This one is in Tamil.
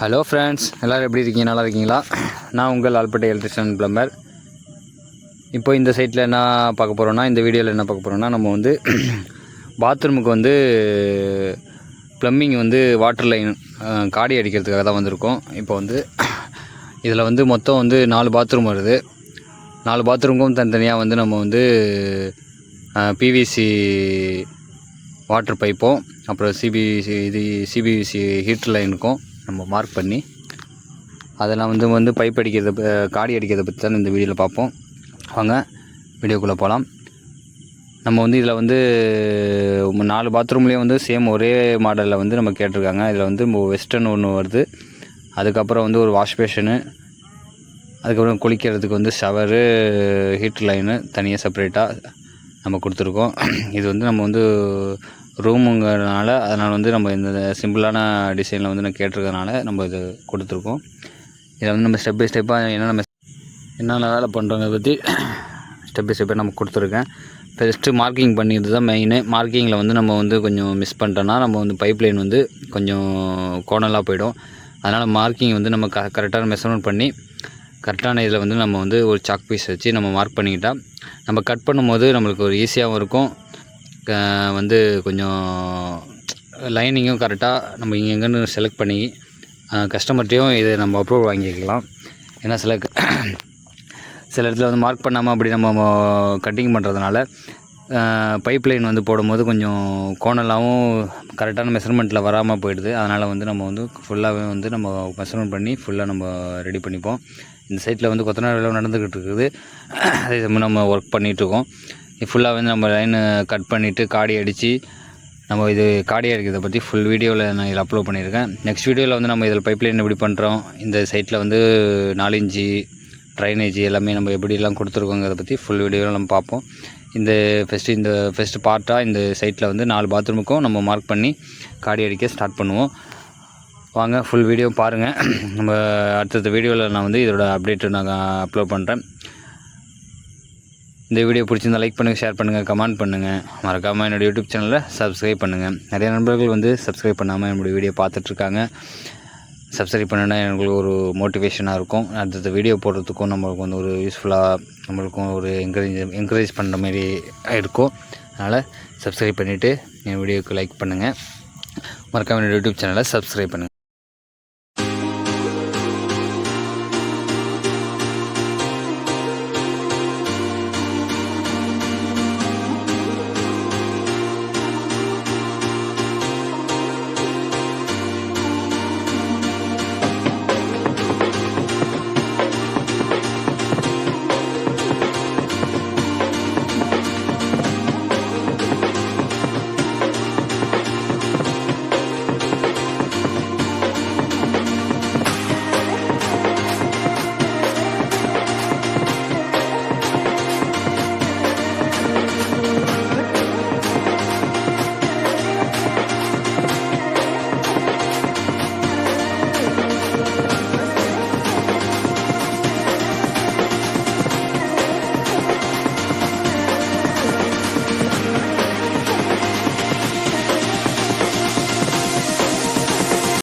ஹலோ ஃப்ரெண்ட்ஸ் எல்லோரும் எப்படி இருக்கீங்க? நல்லா இருக்கீங்களா? நான் உங்கள் ஆல்பட்டை எலக்ட்ரிஷியன் பிளம்பர் இப்போ இந்த சைட்டில் என்ன பார்க்க போகிறோன்னா இந்த வீடியோவில் என்ன பார்க்க போகிறோன்னா நம்ம வந்து பாத்ரூமுக்கு வந்து ப்ளம்பிங் வந்து வாட்டர் லைன் காடி அடிக்கிறதுக்காக தான் வந்திருக்கோம். இப்போ வந்து இதில் வந்து மொத்தம் வந்து நாலு பாத்ரூம் வருது. நாலு பாத்ரூமுக்கும் தனித்தனியாக வந்து நம்ம வந்து பிவிசி வாட்டர் பைப்பும் அப்புறம் சிபிசி இது சிபிசி ஹீட்டர் லைனுக்கும் நம்ம மார்க் பண்ணி அதெல்லாம் வந்து வந்து பைப் அடிக்கிறத காடி அடிக்கிறத பற்றி தான் இந்த வீடியோவில் பார்ப்போம். வாங்க வீடியோக்குள்ளே போகலாம் நம்ம வந்து இதில் வந்து நாலு பாத்ரூம்லேயும் வந்து சேம் ஒரே மாடலில் வந்து நம்ம கேட்டிருக்காங்க. இதில் வந்து வெஸ்டர்ன் ஒன்று வருது. அதுக்கப்புறம் வந்து ஒரு வாஷ் பேஷனு அதுக்கப்புறம் குளிக்கிறதுக்கு வந்து ஷவரு ஹீட் லைனு தனியாக செப்பரேட்டாக நம்ம கொடுத்துருக்கோம். இது வந்து நம்ம வந்து ரூமுங்கிறதுனால அதனால் வந்து நம்ம இந்த சிம்பிளான டிசைனில் வந்து நான் கேட்டிருக்கறனால நம்ம இது கொடுத்துருக்கோம். இதை வந்து நம்ம ஸ்டெப் பை ஸ்டெப்பாக என்ன நம்ம என்னென்ன வேலை பண்ணுறோங்க பற்றி ஸ்டெப் பை ஸ்டெப்பாக நம்ம கொடுத்துருக்கேன். ஃபஸ்ட்டு மார்க்கிங் பண்ணிட்டு தான் மெயினு மார்க்கிங்கில் வந்து நம்ம வந்து கொஞ்சம் மிஸ் பண்ணிட்டோன்னா நம்ம வந்து பைப் லைன் வந்து கொஞ்சம் கோணலாக போயிடும். அதனால் மார்க்கிங் வந்து நம்ம க கரெக்டான மெஷர்மெண்ட் பண்ணி கரெக்டான இதில் வந்து நம்ம வந்து ஒரு சாக் பீஸ் வச்சு நம்ம மார்க் பண்ணிக்கிட்டால் நம்ம கட் பண்ணும்போது நம்மளுக்கு ஒரு ஈஸியாகவும் இருக்கும். வந்து கொஞ்சம் லைனிங்கும் கரெக்டாக நம்ம இங்கே எங்கேன்னு செலக்ட் பண்ணி கஸ்டமர்கிட்டையும் இதை நம்ம அப்ரூவல் வாங்கிக்கலாம். ஏன்னா சில சில இடத்துல வந்து மார்க் பண்ணாமல் அப்படி நம்ம கட்டிங் பண்ணுறதுனால பைப் லைன் வந்து போடும்போது கொஞ்சம் கோணலாகவும் கரெக்டான மெஷர்மெண்ட்டில் வராமல் போயிடுது. அதனால் வந்து நம்ம வந்து ஃபுல்லாகவே வந்து நம்ம மெஷர்மெண்ட் பண்ணி ஃபுல்லாக நம்ம ரெடி பண்ணிப்போம். இந்த சைட்டில் வந்து கொத்தனார் வேலை நடந்துக்கிட்டு இருக்குது. அதே சமயம் நம்ம ஒர்க் பண்ணிகிட்ருக்கோம் ஃபுல்லாக வந்து நம்ம லைனு கட் பண்ணிவிட்டு காடி அடித்து நம்ம இது காடி அடிக்கிறத பற்றி ஃபுல் வீடியோவில் நான் இதில் அப்லோட் பண்ணியிருக்கேன். நெக்ஸ்ட் வீடியோவில் வந்து நம்ம இதில் பைப் லைன் எப்படி பண்ணுறோம் இந்த சைட்டில் வந்து நாலு இன்ச்சு ட்ரைனேஜ் எல்லாமே நம்ம எப்படிலாம் கொடுத்துருக்கோங்கிறத பற்றி ஃபுல் வீடியோவில் நம்ம பார்ப்போம். இந்த ஃபஸ்ட்டு இந்த ஃபஸ்ட்டு பார்ட்டாக இந்த சைட்டில் வந்து நாலு பாத்ரூமுக்கும் நம்ம மார்க் பண்ணி காடி அடிக்க ஸ்டார்ட் பண்ணுவோம். வாங்க ஃபுல் வீடியோ பாருங்கள் நம்ம அடுத்தடுத்த வீடியோவில் நான் வந்து இதோட அப்டேட்டு நான் அப்லோட் பண்ணுறேன் இந்த வீடியோ பிடிச்சிருந்தா லைக் பண்ணுங்கள் ஷேர் பண்ணுங்கள் கமெண்ட் பண்ணுங்கள் மறக்காமல் என்னோடய யூடியூப் சேனலை சப்ஸ்கிரைப் பண்ணுங்கள் நிறைய நண்பர்கள் வந்து சப்ஸ்கிரைப் பண்ணாமல் என்னுடைய வீடியோ பார்த்துட்ருக்காங்க சப்ஸ்கிரைப் பண்ணினா எனக்கு ஒரு மோட்டிவேஷனாக இருக்கும். அடுத்தது வீடியோ போடுறதுக்கும் நம்மளுக்கு வந்து ஒரு யூஸ்ஃபுல்லாக நம்மளுக்கும் ஒரு என்கரேஜ் என்கரேஜ் பண்ணுற மாதிரி இருக்கும். அதனால் சப்ஸ்கிரைப் பண்ணிவிட்டு என் வீடியோக்கு லைக் பண்ணுங்கள் மறக்காமல் என்னோடய யூடியூப் சேனலை சப்ஸ்கிரைப் பண்ணுங்கள்